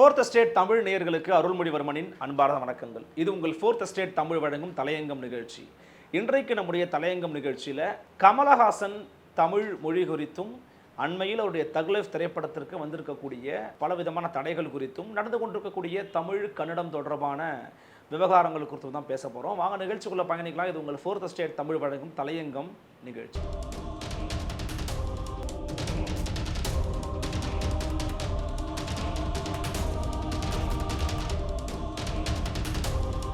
Fourth state Tamil நேயர்களுக்கு அருள்மொழிவர்மனின் அன்பார்ந்த வணக்கங்கள். இது உங்கள் ஃபோர்த் ஸ்டேட் தமிழ் வழங்கும் தலையங்கம் நிகழ்ச்சி. இன்றைக்கு நம்முடைய தலையங்கம் நிகழ்ச்சியில் கமலஹாசன் தமிழ் மொழி குறித்தும் அண்மையில் அவருடைய தகுலைஃப் திரைப்படத்திற்கு வந்திருக்கக்கூடிய பலவிதமான தடைகள் குறித்தும் நடந்து கொண்டிருக்கக்கூடிய தமிழ் கன்னடம் தொடர்பான விவகாரங்கள் குறித்தும் தான் பேச போகிறோம் வாங்க நிகழ்ச்சிக்குள்ளே பயணிக்கலாம். இது உங்கள் ஃபோர்த் ஸ்டேட் தமிழ் வழங்கும் தலையங்கம் நிகழ்ச்சி.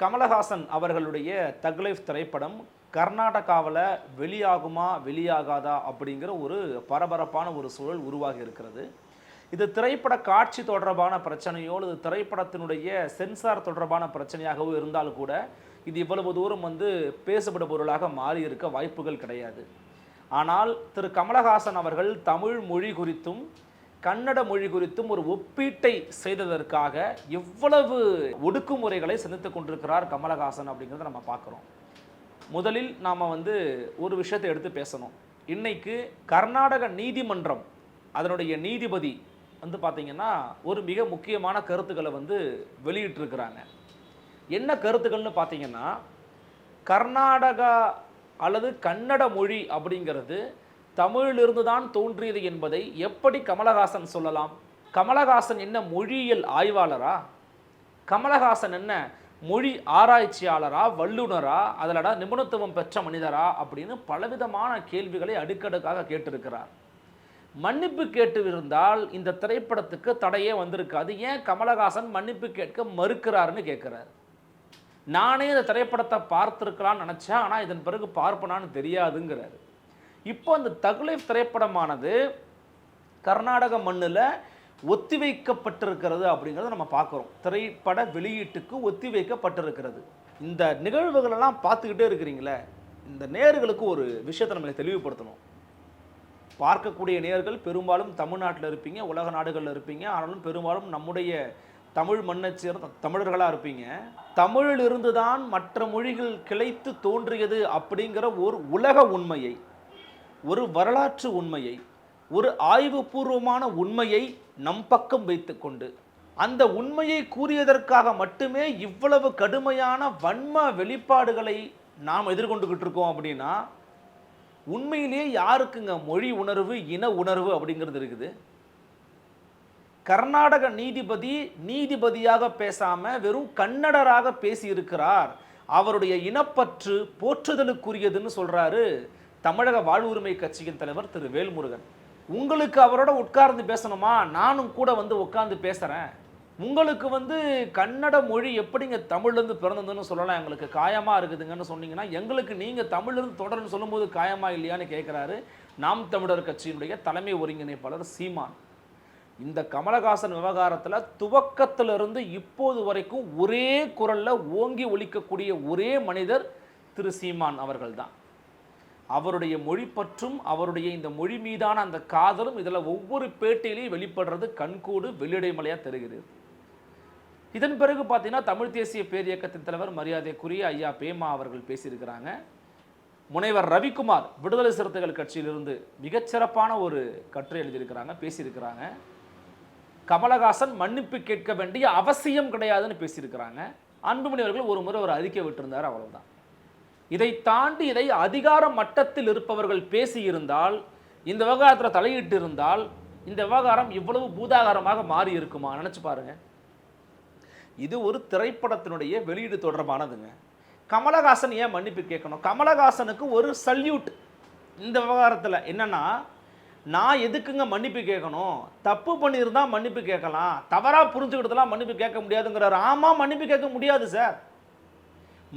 Kamalahasan அவர்களுடைய தக்லைஃப் திரைப்படம் கர்நாடகாவில் வெளியாகுமா வெளியாகாதா அப்படிங்கிற ஒரு பரபரப்பான ஒரு சூழல் உருவாகி இருக்கிறது. இது திரைப்பட காட்சி தொடர்பான பிரச்சனையோ அல்லது திரைப்படத்தினுடைய சென்சார் தொடர்பான பிரச்சனையாகவோ இருந்தால் கூட இது இவ்வளவு தூரம் வந்து பேசப்படும் பொருளாக மாறி இருக்க வாய்ப்புகள் கிடையாது. ஆனால் திரு கமலஹாசன் அவர்கள் தமிழ் மொழி குறித்தும் கன்னட மொழி குறித்தும் ஒரு ஒப்பீட்டை செய்ததற்காக எவ்வளவு ஒடுக்குமுறைகளை சந்தித்துக் கொண்டிருக்கிறார் கமலஹாசன் அப்படிங்கிறத நம்ம பார்க்குறோம். முதலில் நாம் வந்து ஒரு விஷயத்தை எடுத்து பேசணும். இன்னைக்கு கர்நாடக நீதிமன்றம் அதனுடைய நீதிபதி வந்து பார்த்தீங்கன்னா ஒரு மிக முக்கியமான கருத்துக்களை வந்து வெளியிட்டிருக்கிறாங்க. என்ன கருத்துக்கள்னு பார்த்தீங்கன்னா கர்நாடகா அல்லது கன்னட மொழி அப்படிங்கிறது தமிழிலிருந்து தான் தோன்றியது என்பதை எப்படி கமலஹாசன் சொல்லலாம்? கமலஹாசன் என்ன மொழியியல் ஆய்வாளரா? கமலஹாசன் என்ன மொழி ஆராய்ச்சியாளரா வல்லுனரா அதிலடா நிபுணத்துவம் பெற்ற மனிதரா அப்படின்னு பலவிதமான கேள்விகளை அடுக்கடுக்காக கேட்டிருக்கிறார். மன்னிப்பு கேட்டு இருந்தால் இந்த திரைப்படத்துக்கு தடையே வந்திருக்காது. ஏன் கமலஹாசன் மன்னிப்பு கேட்க மறுக்கிறாருன்னு கேட்குறாரு. நானே இந்த திரைப்படத்தை பார்த்துருக்கலாம்னு நினச்சேன் ஆனால் இதன் பிறகு பார்ப்பனான்னு தெரியாதுங்கிறாரு. இப்போ அந்த தகுலைஃப் திரைப்படமானது கர்நாடக மண்ணில் ஒத்திவைக்கப்பட்டிருக்கிறது அப்படிங்கிறத நம்ம பார்க்குறோம். திரைப்பட வெளியீட்டுக்கு ஒத்திவைக்கப்பட்டிருக்கிறது. இந்த நிகழ்வுகளெல்லாம் பார்த்துக்கிட்டே இருக்கிறீங்களே இந்த நேர்களுக்கு ஒரு விஷயத்தை நம்மளை தெளிவுபடுத்தணும். பார்க்கக்கூடிய நேர்கள் பெரும்பாலும் தமிழ்நாட்டில் இருப்பீங்க உலக நாடுகளில் இருப்பீங்க ஆனாலும் பெரும்பாலும் நம்முடைய தமிழ் மண்ணை சேர்ந்த தமிழர்களாக இருப்பீங்க. தமிழிலிருந்து தான் மற்ற மொழிகள் கிளைத்து தோன்றியது அப்படிங்கிற ஒரு உலக உண்மையை ஒரு வரலாற்று உண்மையை ஒரு ஆய்வுபூர்வமான உண்மையை நம் பக்கம் வைத்துக்கொண்டு அந்த உண்மையை கூறியதற்காக மட்டுமே இவ்வளவு கடுமையான வன்ம வெளிப்பாடுகளை நாம் எதிர்கொண்டுகிட்டு இருக்கோம் அப்படின்னா உண்மையிலேயே யாருக்குங்க மொழி உணர்வு இன உணர்வு அப்படிங்கிறது இருக்குது? கர்நாடக நீதிபதி நீதிபதியாக பேசாமல் வெறும் கன்னடராக பேசியிருக்கிறார். அவருடைய இனப்பற்று போற்றுதலுக்குரியதுன்னு சொல்கிறாரு தமிழக வாழ்வுரிமை கட்சியின் தலைவர் திரு வேல்முருகன் உங்களுக்கு அவரோட உட்கார்ந்து பேசணுமா? நானும் கூட வந்து உட்கார்ந்து பேசுகிறேன் உங்களுக்கு வந்து கன்னட மொழி எப்படிங்க தமிழ்லேருந்து பிறந்ததுன்னு சொல்லலாம். எங்களுக்கு காயமாக இருக்குதுங்கன்னு சொன்னீங்கன்னா எங்களுக்கு நீங்கள் தமிழ்லேருந்து தொடர்னு சொல்லும்போது காயமா இல்லையான்னு கேட்குறாரு நாம் தமிழர் கட்சியினுடைய தலைமை ஒருங்கிணைப்பாளர் சீமான். இந்த கமலஹாசன் விவகாரத்தில் துவக்கத்திலிருந்து இப்போது வரைக்கும் ஒரே குரலில் ஓங்கி ஒழிக்கக்கூடிய ஒரே மனிதர் திரு சீமான் அவர்கள்தான். அவருடைய மொழி பற்றும் அவருடைய இந்த மொழி மீதான அந்த காதலும் இதில் ஒவ்வொரு பேட்டையிலையும் வெளிப்படுறது கண்கூடு வெள்ளிடைமலையாக தெரிகிறது. இதன் பிறகு பார்த்தீங்கன்னா தமிழ் தேசிய பேரியக்கத்தின் தலைவர் மரியாதைக்குரிய ஐயா பேமா அவர்கள் பேசியிருக்கிறாங்க. முனைவர் ரவிக்குமார் விடுதலை சிறுத்தைகள் கட்சியிலிருந்து மிகச்சிறப்பான ஒரு கட்டுரை எழுதியிருக்கிறாங்க பேசியிருக்கிறாங்க. கமலஹாசன் மன்னிப்பு கேட்க வேண்டிய அவசியம் கிடையாதுன்னு பேசியிருக்கிறாங்க. அன்புமணி அவர்கள் ஒரு முறை ஒரு அறிக்கை விட்டிருந்தார் அவ்வளவுதான். இதை தாண்டி இதை அதிகார மட்டத்தில் இருப்பவர்கள் பேசியிருந்தால் இந்த விவகாரத்தில் தலையிட்டு இருந்தால் இந்த விவகாரம் இவ்வளவு பூதாகாரமாக மாறி இருக்குமா நினச்சி பாருங்க. இது ஒரு திரைப்படத்தினுடைய வெளியீடு தொடர்பானதுங்க. கமலஹாசன் ஏன் மன்னிப்பு கேட்கணும்? கமலஹாசனுக்கு ஒரு சல்யூட். இந்த விவகாரத்தில் என்னென்னா நான் எதுக்குங்க மன்னிப்பு கேட்கணும்? தப்பு பண்ணியிருந்தால் மன்னிப்பு கேட்கலாம். தவறாக புரிஞ்சுக்கிட்டதெல்லாம் மன்னிப்பு கேட்க முடியாதுங்கிறார். ஆமாம் மன்னிப்பு கேட்க முடியாது சார்.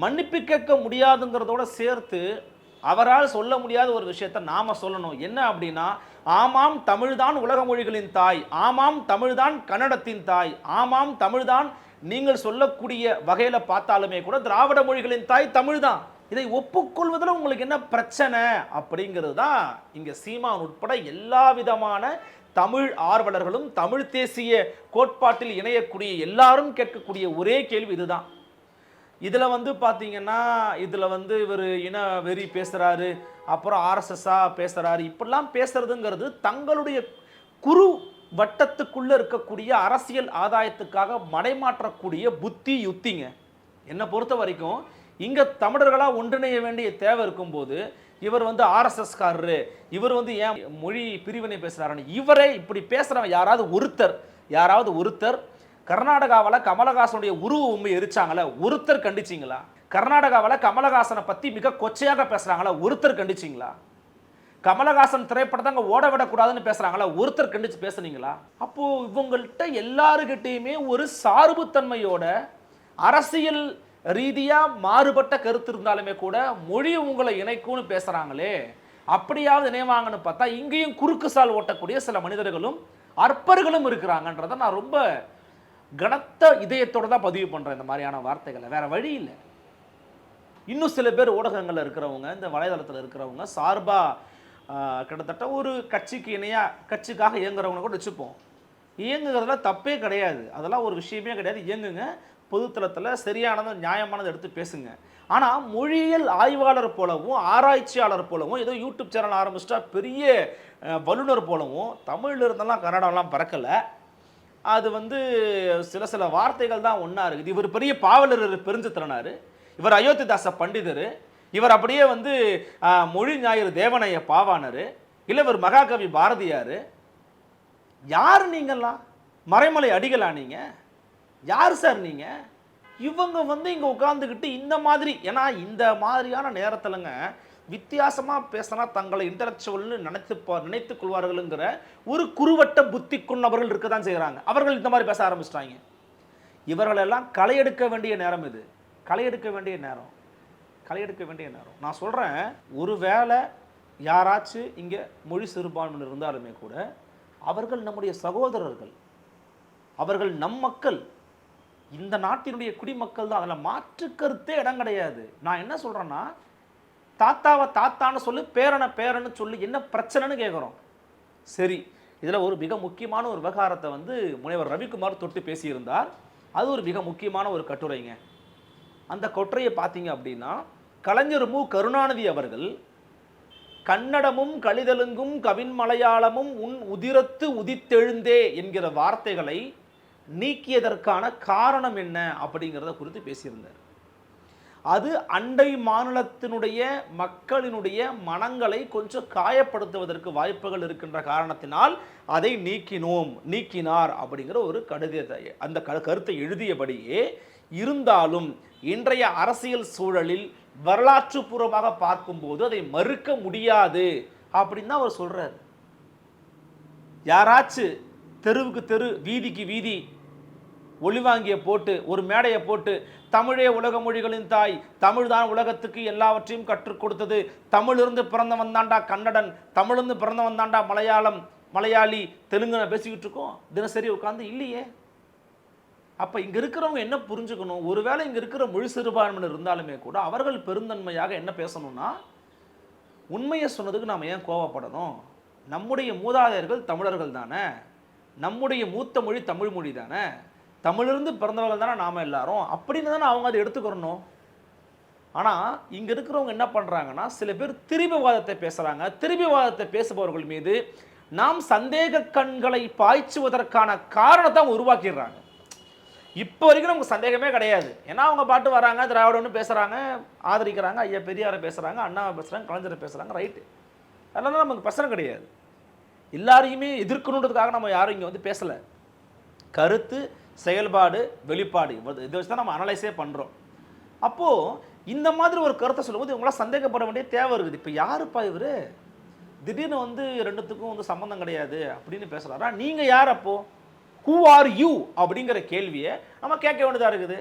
மன்னிப்பு கேட்க முடியாதுங்கிறதோட சேர்த்து அவரால் சொல்ல முடியாத ஒரு விஷயத்தை நாம் சொல்லணும். என்ன அப்படின்னா ஆமாம் தமிழ்தான் உலக மொழிகளின் தாய். ஆமாம் தமிழ்தான் கன்னடத்தின் தாய். ஆமாம் தமிழ்தான் நீங்கள் சொல்லக்கூடிய வகையில் பார்த்தாலுமே கூட திராவிட மொழிகளின் தாய் தமிழ் தான் இதை ஒப்புக்கொள்வதில் உங்களுக்கு என்ன பிரச்சனை? அப்படிங்கிறது தான் இங்கே சீமான் உட்பட எல்லா விதமான தமிழ் ஆர்வலர்களும் தமிழ் தேசிய கோட்பாட்டில் இணையக்கூடிய எல்லாரும் கேட்கக்கூடிய ஒரே கேள்வி இதுதான். இதில் வந்து பார்த்தீங்கன்னா இதில் வந்து இவர் இன வெறி பேசுகிறாரு அப்புறம் ஆர்எஸ்எஸ்ஸாக பேசுகிறாரு இப்படிலாம் பேசுகிறதுங்கிறது தங்களுடைய குரு வட்டத்துக்குள்ளே இருக்கக்கூடிய அரசியல் ஆதாயத்துக்காக மடைமாற்றக்கூடிய புத்தி யுத்திங்க. என்னை பொறுத்த வரைக்கும் இங்கே தமிழர்களாக ஒன்றிணைய வேண்டிய தேவை இருக்கும்போது இவர் வந்து ஆர்எஸ்எஸ் காரரு இவர் வந்து ஏன் மொழி பிரிவினை பேசுகிறாருன்னு இவரே இப்படி பேசுகிறவன் யாராவது ஒருத்தர் யாராவது ஒருத்தர் கர்நாடகாவில் கமலஹாசனுடைய உருவ உண்மை எரிச்சாங்களே ஒருத்தர் கண்டிச்சிங்களா? கர்நாடகாவில் கமலஹாசனை பற்றி மிக கொச்சையாக பேசுகிறாங்களா ஒருத்தர் கண்டிச்சிங்களா? கமலஹாசன் திரைப்படத்தை அங்கே ஓட விடக்கூடாதுன்னு பேசுகிறாங்கள ஒருத்தர் கண்டிச்சு பேசுனீங்களா? அப்போது இவங்கள்ட்ட எல்லாருக்கிட்டேயுமே ஒரு சார்புத்தன்மையோட அரசியல் ரீதியாக மாறுபட்ட கருத்து இருந்தாலுமே கூட மொழி உங்களை இணைக்கும்னு பேசுகிறாங்களே அப்படியாவது இணைவாங்கன்னு பார்த்தா இங்கேயும் குறுக்கு சால் ஓட்டக்கூடிய சில மனிதர்களும் அற்பர்களும் இருக்கிறாங்கன்றதை நான் ரொம்ப கனத்த இதயத்தோடு தான் பதிவு பண்ணுறேன் இந்த மாதிரியான வார்த்தைகளை. வேறு வழி இல்லை. இன்னும் சில பேர் ஊடகங்களில் இருக்கிறவங்க இந்த வலைதளத்தில் இருக்கிறவங்க சார்பாக கிட்டத்தட்ட ஒரு கட்சிக்கு இணையாக கட்சிக்காக இயங்குறவங்க கூட வச்சுப்போம். இயங்குகிறதுல தப்பே கிடையாது. அதெல்லாம் ஒரு விஷயமே கிடையாது. இயங்குங்க. பொதுத்தளத்தில் சரியானது நியாயமானதை எடுத்து பேசுங்க. ஆனால் மொழியியல் ஆய்வாளர் போலவும் ஆராய்ச்சியாளர் போலவும் ஏதோ யூடியூப் சேனல் ஆரம்பிச்சிட்டா பெரிய வல்லுநர் வல்லுனர் போலவும் தமிழில் இருந்தெல்லாம் கன்னடம்லாம் பறக்கலை. அது வந்து சில சில வார்த்தைகள் தான் ஒன்றா இருக்குது. இவர் பெரிய பாவலர் பெருஞ்சித்திரனார். இவர் அயோத்திதாச பண்டிதர். இவர் அப்படியே வந்து மொழி ஞாயிறு தேவனைய பாவானர் இல்லை இவர் மகாகவி பாரதியார். யார் நீங்கள்லாம்? மறைமலை அடிகளா நீங்கள் யார் சார் நீங்கள் இவங்க வந்து இங்கே உட்காந்துக்கிட்டு இந்த மாதிரி ஏன்னா இந்த மாதிரியான நேரத்தில்ங்க வித்தியாசமாக பேசினா தங்களை இன்டலெக்சுவல்னு நினைத்து பா- கொள்வார்கள்ங்கிற கொள்வார்களுங்கிற ஒரு குறுவட்ட புத்தி கொண்டவர்கள் இருக்க தான் செய்கிறாங்க அவர்கள் இந்த மாதிரி பேச ஆரம்பிச்சிட்டாங்க. இவர்களெல்லாம் களை எடுக்க வேண்டிய நேரம் இது. களை எடுக்க வேண்டிய நேரம். களை எடுக்க வேண்டிய நேரம். நான் சொல்கிறேன் ஒரு வேளை யாராச்சும் இங்கே மொழி சிறுபான்மையினர் இருந்தாலுமே கூட அவர்கள் நம்முடைய சகோதரர்கள் அவர்கள் நம் மக்கள் இந்த நாட்டினுடைய குடிமக்கள் தான். அதில் மாற்று கருத்தே இடம் கிடையாது. நான் என்ன சொல்கிறேன்னா தாத்தாவை தாத்தான்னு சொல்லி பேரனை பேரன்னு சொல்லி என்ன பிரச்சனைன்னு கேட்குறோம் சரி இதில் ஒரு மிக முக்கியமான ஒரு விவகாரத்தை வந்து முனைவர் ரவிக்குமார் தொட்டு பேசியிருந்தார். அது ஒரு மிக முக்கியமான ஒரு கட்டுரைங்க. அந்த கொற்றையை பார்த்தீங்க அப்படின்னா கலைஞர் மு. கருணாநிதி அவர்கள் கன்னடமும் கழிதலுங்கும் கவின் மலையாளமும் உன் உதிரத்து உதித்தெழுந்தே என்கிற வார்த்தைகளை நீக்கியதற்கான காரணம் என்ன அப்படிங்கிறத குறித்து பேசியிருந்தார். அது அண்டை மாநிலத்தினுடைய மக்களினுடைய மனங்களை கொஞ்சம் காயப்படுத்துவதற்கு வாய்ப்புகள் இருக்கின்ற காரணத்தினால் அதை நீக்கினோம் நீக்கினார் அப்படிங்கிற ஒரு கடிதத்தை அந்த க- கருத்தை எழுதியபடியே இருந்தாலும் இன்றைய அரசியல் சூழலில் வரலாற்று பூர்வமாக பார்க்கும்போது அதை மறுக்க முடியாது அப்படின்னு தான் அவர் சொல்கிறார் யாராச்சும் தெருவுக்கு தெரு வீதிக்கு வீதி ஒளிவாங்கிய போட்டு ஒரு மேடையை போட்டு தமிழே உலக மொழிகளின் தாய் தமிழ் தான் உலகத்துக்கு எல்லாவற்றையும் கற்றுக் கொடுத்தது. தமிழிருந்து பிறந்தவன் தாண்டா கன்னடன் தமிழிருந்து பிறந்தவன் தாண்டா மலையாளம் மலையாளி தெலுங்குன்னு பேசிக்கிட்டு இருக்கோம். தினசரி உட்காந்து இல்லையே. அப்போ இங்கே இருக்கிறவங்க என்ன புரிஞ்சுக்கணும்? ஒருவேளை இங்கே இருக்கிற மொழி சிறுபான்மையினர் இருந்தாலுமே கூட அவர்கள் பெருந்தன்மையாக என்ன பேசணும்னா உண்மையை சொன்னதுக்கு நாம் ஏன் கோவப்படணும்? நம்முடைய மூதாதையர்கள் தமிழர்கள் தானே? நம்முடைய மூத்த மொழி தமிழ் மொழி தானே? தமிழிருந்து பிறந்தவர்கள் தானே நாம் எல்லாரும்? அப்படின்னு தானே அவங்க அதை எடுத்துக்கிறணும். ஆனால் இங்கே இருக்கிறவங்க என்ன பண்ணுறாங்கன்னா சில பேர் திரிபுவாதத்தை பேசுகிறாங்க திரிபுவாதத்தை பேசுபவர்கள் மீது நாம் சந்தேக கண்களை பாய்ச்சுவதற்கான காரணத்தை அவங்க உருவாக்கிடுறாங்க. இப்போ வரைக்கும் நமக்கு சந்தேகமே கிடையாது. ஏன்னா அவங்க பாட்டு வராங்க திராவிடம்னு பேசுகிறாங்க ஆதரிக்கிறாங்க ஐயா பெரியாரை பேசுகிறாங்க அண்ணாவை பேசுகிறாங்க கலைஞரை பேசுகிறாங்க ரைட்டு அதனால நமக்கு பிரச்சனை கிடையாது. எல்லாரையுமே எதிர்க்கணுன்றதுக்காக நம்ம யாரும் இங்கே வந்து பேசலை. கருத்து செயல்பாடு வெளிப்பாடு இதை வச்சு தான் நம்ம அனலைஸே பண்ணுறோம் அப்போது இந்த மாதிரி ஒரு கருத்தை சொல்லும்போது இவங்களாம் சந்தேகப்பட வேண்டிய தேவை இருக்குது. இப்போ யாருப்பா இவர்? திடீர்னு வந்து ரெண்டுத்துக்கும் வந்து சம்மந்தம் கிடையாது அப்படின்னு பேசுகிறாரா நீங்கள் யார் அப்போது ஹூ ஆர் யூ அப்படிங்கிற கேள்வியை நம்ம கேட்க வேண்டியதாக இருக்குது.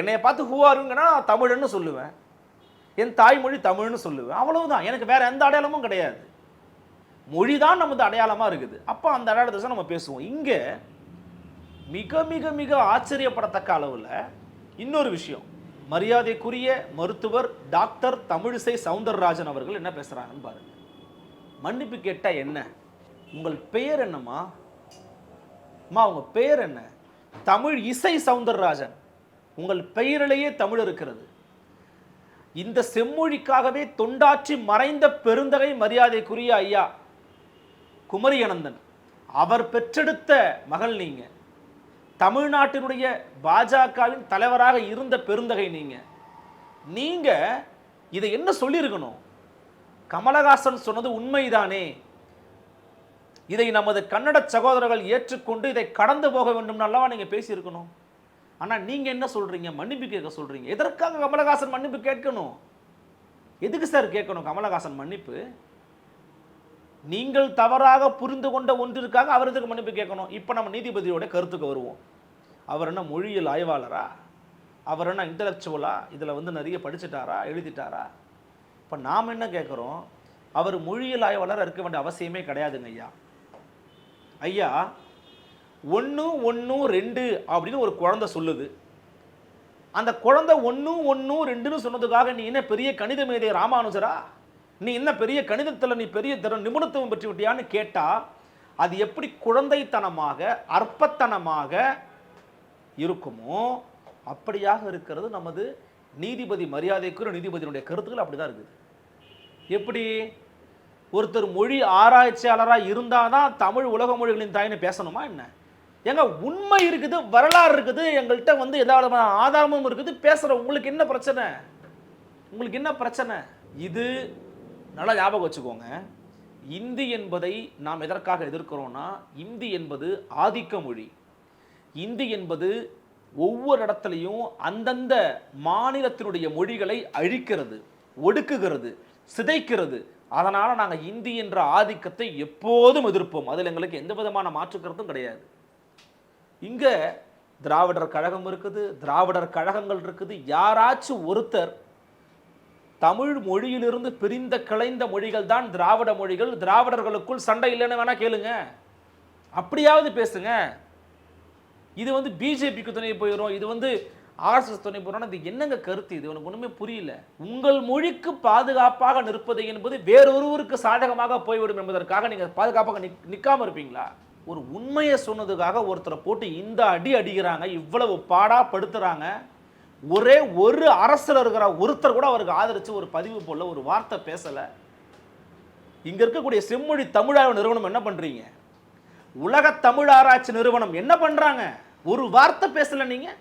என்னைய பார்த்து ஹூ ஆருங்கன்னா நான் தமிழன்னு சொல்லுவேன். என் தாய்மொழி தமிழ்னு சொல்லுவேன். அவ்வளவுதான். எனக்கு வேறு எந்த அடையாளமும் கிடையாது. மொழி தான் நமது அடையாளமாக இருக்குது. அப்போ அந்த அடையாளத்தை தான் நம்ம பேசுவோம். இங்கே மிக மிக மிக ஆச்சரியப்படத்தக்க அளவில் இன்னொரு விஷயம். மரியாதைக்குரிய மருத்துவர் டாக்டர் தமிழிசை சவுந்தரராஜன் அவர்கள் என்ன பேசுறாங்கன்னு பாருங்கள் மன்னிப்பு கேட்டால் என்ன? உங்கள் பெயர் என்னம்மா? அம்மா உங்க பெயர் என்ன? தமிழ் இசை சவுந்தரராஜன். உங்கள் பெயரிலேயே தமிழ் இருக்கிறது. இந்த செம்மொழிக்காகவே தொண்டாற்றி மறைந்த பெருந்தகை மரியாதைக்குரிய ஐயா குமரியனந்தன். அவர் பெற்றெடுத்த மகள் நீங்க. தமிழ்நாட்டினுடைய பாஜகவின் தலைவராக இருந்த பெருந்தகை நீங்கள் நீங்கள் இதை என்ன சொல்லியிருக்கணும்? கமலஹாசன் சொன்னது உண்மைதானே? இதை நமது கன்னட சகோதரர்கள் ஏற்றுக்கொண்டு இதை கடந்து போக வேண்டும் அல்லவா நீங்கள் பேசியிருக்கணும்? ஆனால் நீங்கள் என்ன சொல்கிறீங்க மன்னிப்பு கேட்க சொல்கிறீங்க எதற்காக கமலஹாசன் மன்னிப்பு கேட்கணும்? எதுக்கு சார் கேட்கணும்? கமலஹாசன் மன்னிப்பு? நீங்கள் தவறாக புரிந்து கொண்ட ஒன்றிற்காக அவர் எதுக்கு மன்னிப்பு கேட்கணும்? இப்போ நம்ம நீதிபதியோட கருத்துக்கு வருவோம். அவர் என்ன மொழியியல் ஆய்வாளரா? அவர் என்ன இன்டலெக்சுவலா இதில் வந்து நிறைய படிச்சுட்டாரா? எழுதிட்டாரா? இப்போ நாம் என்ன கேட்குறோம்? அவர் மொழியியல் ஆய்வாளர் இருக்க வேண்டிய அவசியமே கிடையாதுங்க ஐயா. ஐயா ஒன்று ஒன்று ரெண்டு அப்படின்னு ஒரு குழந்தை சொல்லுது. அந்த குழந்தை ஒன்று ஒன்று ரெண்டுன்னு சொன்னதுக்காக நீ என்ன பெரிய கணித மேதை ராமானுஜரா? நீ என்ன பெரிய கணிதத்தில் நீ பெரிய திறன் நிபுணத்துவம் பெற்று விட்டியான்னு கேட்டால் அது எப்படி குழந்தைத்தனமாக அற்பத்தனமாக இருக்குமோ அப்படியாக இருக்கிறது நமது நீதிபதி மரியாதைக்குரிய நீதிபதியினுடைய கருத்துக்கள் அப்படிதான் இருக்குது. எப்படி? ஒருத்தர் மொழி ஆராய்ச்சியாளராக இருந்தால் தான் தமிழ் உலக மொழிகளின் தாயின்னு பேசணுமா என்ன? ஏங்க உண்மை இருக்குது வரலாறு இருக்குது எங்கள்கிட்ட வந்து எதாவது விதமான ஆதாரமும் இருக்குது பேசுகிற உங்களுக்கு என்ன பிரச்சனை? உங்களுக்கு என்ன பிரச்சனை? இது நல்லா ஞாபகம் வச்சுக்கோங்க. இந்தி என்பதை நாம் எதற்காக எதிர்க்கிறோம்னா இந்தி என்பது ஆதிக்க மொழி. இந்தி என்பது ஒவ்வொரு இடத்துலையும் அந்தந்த மாநிலத்தினுடைய மொழிகளை அழிக்கிறது ஒடுக்குகிறது சிதைக்கிறது. அதனால் நாங்கள் இந்தி என்ற ஆதிக்கத்தை எப்போதும் எதிர்ப்போம். அதில் எங்களுக்கு எந்த விதமான மாற்றுக்கிறதும் கிடையாது. இங்கே திராவிடர் கழகம் இருக்குது திராவிடர் கழகங்கள் இருக்குது. யாராச்சும் ஒருத்தர் தமிழ் மொழியிலிருந்து பிரிந்த கிளைந்த மொழிகள் தான் திராவிட மொழிகள். திராவிடர்களுக்குள் சண்டை இல்லைன்னு வேணா கேளுங்க. அப்படியாவது பேசுங்க. இது வந்து பிஜேபிக்கு துணை போயிடும் இது வந்து ஆர்எஸ்எஸ் துணை போயிடும் இது என்னங்க கருத்து? இது உனக்கு ஒன்றுமே புரியல. உங்கள் மொழிக்கு பாதுகாப்பாக நிற்பது என்பது வேறொருவருக்கு சாதகமாக போய்விடும் என்பதற்காக நீங்கள் பாதுகாப்பாக நிக் நிற்காமல் இருப்பீங்களா? ஒரு உண்மையை சொன்னதுக்காக ஒருத்தரை போட்டு இந்த அடி அடிக்கிறாங்க. இவ்வளவு பாடாக படுத்துகிறாங்க ஒரே ஒரு அரசில் இருக்கிற ஒருத்தர் கூட அவருக்கு ஆதரித்து ஒரு பதிவு போல ஒரு வார்த்தை பேசலை. இங்கே இருக்கக்கூடிய செம்மொழி தமிழாய்வு நிறுவனம் என்ன பண்ணுறீங்க உலக தமிழ் ஆராய்ச்சி நிறுவனம் என்ன பண்ணுறாங்க ஒரு வார்த்தை பேசலை நீங்கள்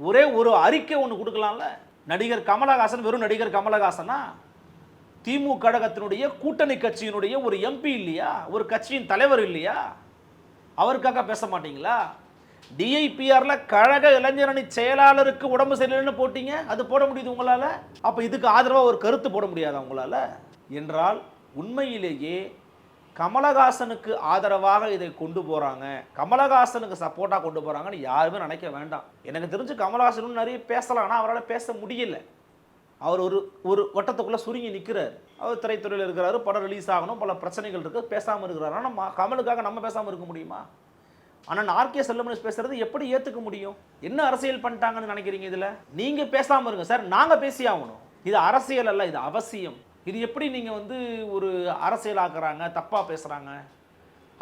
ஒரே ஒரு அறிக்கை ஒன்று கொடுக்கலாம்ல? நடிகர் கமலஹாசன் வெறும் நடிகர் கமலஹாசனா? திமுக கழகத்தினுடைய கூட்டணி கட்சியினுடைய ஒரு எம்பி இல்லையா? ஒரு கட்சியின் தலைவர் இல்லையா? அவருக்காக பேச மாட்டீங்களா? டிஐபிஆர்ல கழக இளைஞரணி செயலாளருக்கு உடம்பு சரியில்லைன்னு போட்டீங்க அது போட முடியுது உங்களால? அப்ப இதுக்கு ஆதரவா ஒரு கருத்து போட முடியாதா உங்களால? என்றால் உண்மையிலேயே கமலஹாசனுக்கு ஆதரவாக இதை கொண்டு போறாங்க. கமலஹாசனுக்கு சப்போர்ட்டா கொண்டு போறாங்கன்னு யாருமே நினைக்க வேண்டாம். எனக்கு தெரிஞ்சு கமலஹாசனும் நிறைய பேசலாம் ஆனால் அவரால் பேச முடியல. அவர் ஒரு ஒரு வட்டத்துக்குள்ள சுருங்கி நிற்கிறார் அவர் திரைத்துறையில் இருக்கிறாரு படம் ரிலீஸ் ஆகணும் பல பிரச்சனைகள் இருக்கு பேசாமல் இருக்கிறாரு. ஆனால் நம்ம கமலுக்காக நம்ம பேசாமல் இருக்க முடியுமா? ஆனால் ஆர்கே செல்லமனிஸ் பேசுறது எப்படி ஏற்றுக்க முடியும்? என்ன அரசியல் பண்ணிட்டாங்கன்னு நினைக்கிறீங்க இதில்? நீங்கள் பேசாமல் இருங்க சார். நாங்கள் பேசி ஆகணும். இது அரசியல் அல்ல இது அவசியம். இது எப்படி நீங்கள் வந்து ஒரு அரசியலாக்குறாங்க தப்பாக பேசுகிறாங்க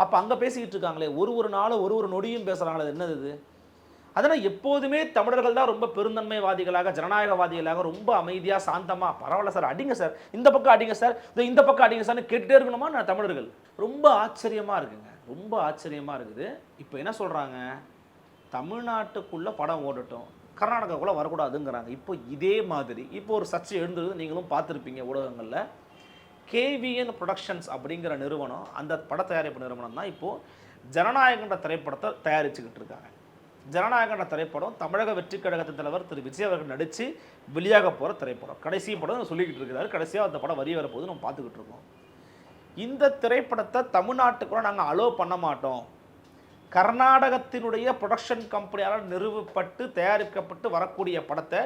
அப்போ அங்கே பேசிக்கிட்டு இருக்காங்களே ஒரு ஒரு நாளும் ஒரு ஒரு நொடியும் பேசுகிறாங்களே அது என்னது இது? அதனால் எப்போதுமே தமிழர்கள் தான் ரொம்ப பெருந்தன்மைவாதிகளாக ஜனநாயகவாதிகளாக ரொம்ப அமைதியாக சாந்தமாக பரவாயில்ல சார். அடிங்க சார். இந்த பக்கம் அடிங்க சார். இந்த பக்கம் அடிங்க சார்னு கேட்டுகிட்டே இருக்கணுமா நான் தமிழர்கள்? ரொம்ப ஆச்சரியமாக இருக்குங்க. ரொம்ப ஆச்சரியமாக இருக்குது. இப்போ என்ன சொல்கிறாங்க தமிழ்நாட்டுக்குள்ளே படம் ஓடட்டும். கர்நாடகாக்குள்ளே வரக்கூடாதுங்கிறாங்க. இப்போ இதே மாதிரி இப்போ ஒரு சர்ச்சை எழுந்துருது நீங்களும் பார்த்துருப்பீங்க ஊடகங்களில். கேவிஎன் ப்ரொடக்ஷன்ஸ் அப்படிங்கிற நிறுவனம் அந்த பட தயாரிப்பு நிறுவனம் தான் இப்போது ஜனநாயகன்ற திரைப்படத்தை தயாரிச்சுக்கிட்டு இருக்காங்க. ஜனநாயகன்ற திரைப்படம் தமிழக வெற்றி கழகத்தின் தலைவர் திரு. விஜய் அவர்கள் நடித்து வெளியாக போகிற திரைப்படம். கடைசி படம் சொல்லிக்கிட்டு இருக்கிறாரு. கடைசியாக அந்த படம் வரி வரப்போது நம்ம பார்த்துக்கிட்டு இருக்கோம். இந்த திரைப்படத்தை தமிழ்நாட்டுக்குள்ள நாங்கள் அலோவ் பண்ண மாட்டோம். கர்நாடகத்தினுடைய ப்ரொடக்ஷன் கம்பெனியால் நிறுவப்பட்டு தயாரிக்கப்பட்டு வரக்கூடிய படத்தை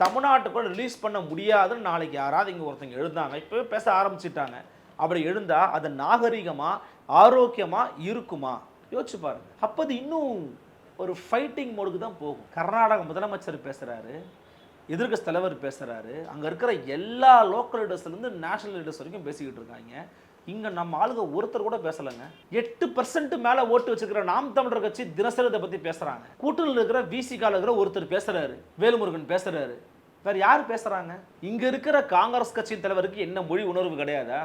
தமிழ்நாட்டுக்குள்ள ரிலீஸ் பண்ண முடியாதுன்னு நாளைக்கு யாராவது இங்கே ஒருத்தங்க எழுந்தாங்க இப்போ பேச ஆரம்பிச்சிட்டாங்க. அப்படி எழுந்தால் அது நாகரிகமாக ஆரோக்கியமாக இருக்குமா? யோசிச்சு பாருங்க. அப்போ அது இன்னும் ஒரு ஃபைட்டிங் மோடுக்கு தான் போகும். கர்நாடக முதலமைச்சர் பேசுகிறாரு எதிர்கட்சி தலைவர் பேசுகிறாரு அங்கே இருக்கிற எல்லா லோக்கல் லீடர்ஸ்லேருந்து நேஷனல் லீடர்ஸ் வரைக்கும் பேசிக்கிட்டு இருக்காங்க. இங்கே நம்ம ஆளுங்க ஒருத்தர் கூட பேசலைங்க. எட்டு பர்சன்ட் மேலே ஓட்டு வச்சுருக்கிற நாம் தமிழர் கட்சி தினசரி இதை பற்றி பேசுகிறாங்க கூட்டணியில் இருக்கிற விசிகால இருக்கிற ஒருத்தர் பேசுகிறாரு வேலுமுருகன் பேசுகிறாரு வேறு யார் பேசுகிறாங்க இங்கே இருக்கிற காங்கிரஸ் கட்சியின் தலைவருக்கு என்ன மொழி உணர்வு கிடையாதா?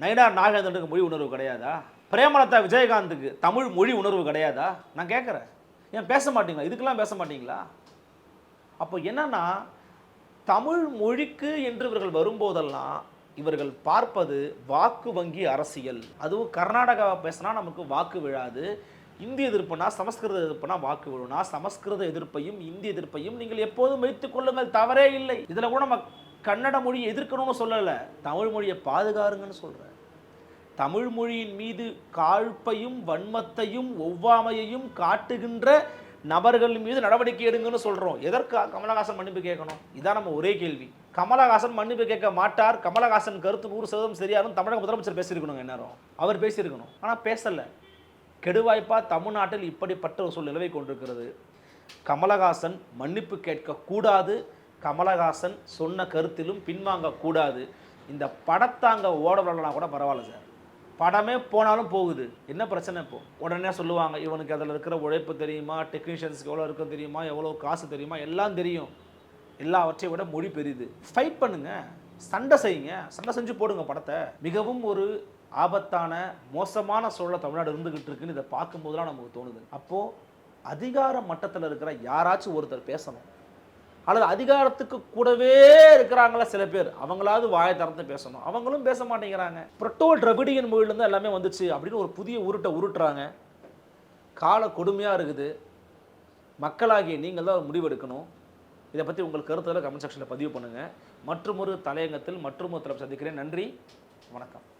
நயினார் நாகேந்திரனுக்கு மொழி உணர்வு கிடையாதா? பிரேமலதா விஜயகாந்துக்கு தமிழ் மொழி உணர்வு கிடையாதா? நான் கேட்குறேன் ஏன் பேச மாட்டீங்களா? இதுக்கெல்லாம் பேச மாட்டீங்களா? அப்போ என்னன்னா தமிழ் மொழிக்கு என்று இவர்கள் வரும்போதெல்லாம் இவர்கள் பார்ப்பது வாக்கு வங்கி அரசியல். அதுவும் கர்நாடகாவை பேசினா நமக்கு வாக்கு விழாது. இந்திய எதிர்ப்புனா சமஸ்கிருத எதிர்ப்புனா வாக்கு விழுனா சமஸ்கிருத எதிர்ப்பையும் இந்திய எதிர்ப்பையும் நீங்கள் எப்போதும் வைத்துக் கொள்ளுங்கள். தவறே இல்லை. இதில் கூட நம்ம கன்னட மொழியை எதிர்க்கணும்னு சொல்லலை. தமிழ் மொழியை பாதுகாருங்கன்னு சொல்கிறேன் தமிழ் மொழியின் மீது காழ்ப்பையும் வன்மத்தையும் ஒவ்வாமையையும் காட்டுகின்ற நபர்கள் மீது நடவடிக்கை எடுங்கன்னு சொல்கிறோம் எதற்காக கமலஹாசன் மன்னிப்பு கேட்கணும்? இதான் நம்ம ஒரே கேள்வி. கமலஹாசன் மன்னிப்பு கேட்க மாட்டார். கமலஹாசன் கருத்து நூறு சதவீதம் சரியாரும் தமிழக முதலமைச்சர் பேசியிருக்கணும் எந்நேரம் அவர் பேசியிருக்கணும். ஆனால் பேசலை. கெடுவாய்ப்பா தமிழ்நாட்டில் இப்படிப்பட்ட ஒரு சூழல் நிலவை கொண்டிருக்கிறது. கமலஹாசன் மன்னிப்பு கேட்கக்கூடாது கமலஹாசன் சொன்ன கருத்திலும் பின்வாங்கக்கூடாது இந்த படத்தாங்க ஓட விடலாம் கூட பரவாயில்ல சார். படமே போனாலும் போகுது. என்ன பிரச்சனை இப்போ? உடனே சொல்லுவாங்க இவனுக்கு அதில் இருக்கிற உழைப்பு தெரியுமா? டெக்னீஷியன்ஸ்க்கு எவ்வளோ இருக்கும் தெரியுமா? எவ்வளோ காசு தெரியுமா? எல்லாம் தெரியும். எல்லாவற்றையும் விட மொழி பெரியுது ஃபைட் பண்ணுங்க. சண்டை செய்யுங்க. சண்டை செஞ்சு போடுங்க படத்தை. மிகவும் ஒரு ஆபத்தான மோசமான சூழலை தமிழ்நாடு இருந்துகிட்டு இருக்குன்னு இதை பார்க்கும்போதுலாம் நமக்கு தோணுது. அப்போது அதிகார மட்டத்தில் இருக்கிற யாராச்சும் ஒருத்தர் பேசணும். அல்லது அதிகாரத்துக்கு கூடவே இருக்கிறாங்களா சில பேர். அவங்களாவது வாய திறந்து பேசணும். அவங்களும் பேச மாட்டேங்கிறாங்க. புரட்டோ டிரவிடியன் மொழியிலேருந்து எல்லாமே வந்துச்சு அப்படின்னு ஒரு புதிய உருட்டை உருட்டுறாங்க. கால கொடுமையாக இருக்குது. மக்களாகிய நீங்கள் தான் முடிவெடுக்கணும். இதை பற்றி உங்கள் கருத்துக்களை கமெண்ட் செக்ஷனில் பதிவு பண்ணுங்கள் மற்றும் ஒரு தலையங்கத்தில் மற்றும் ஒரு தலைப்பு சந்திக்கிறேன். நன்றி. வணக்கம்.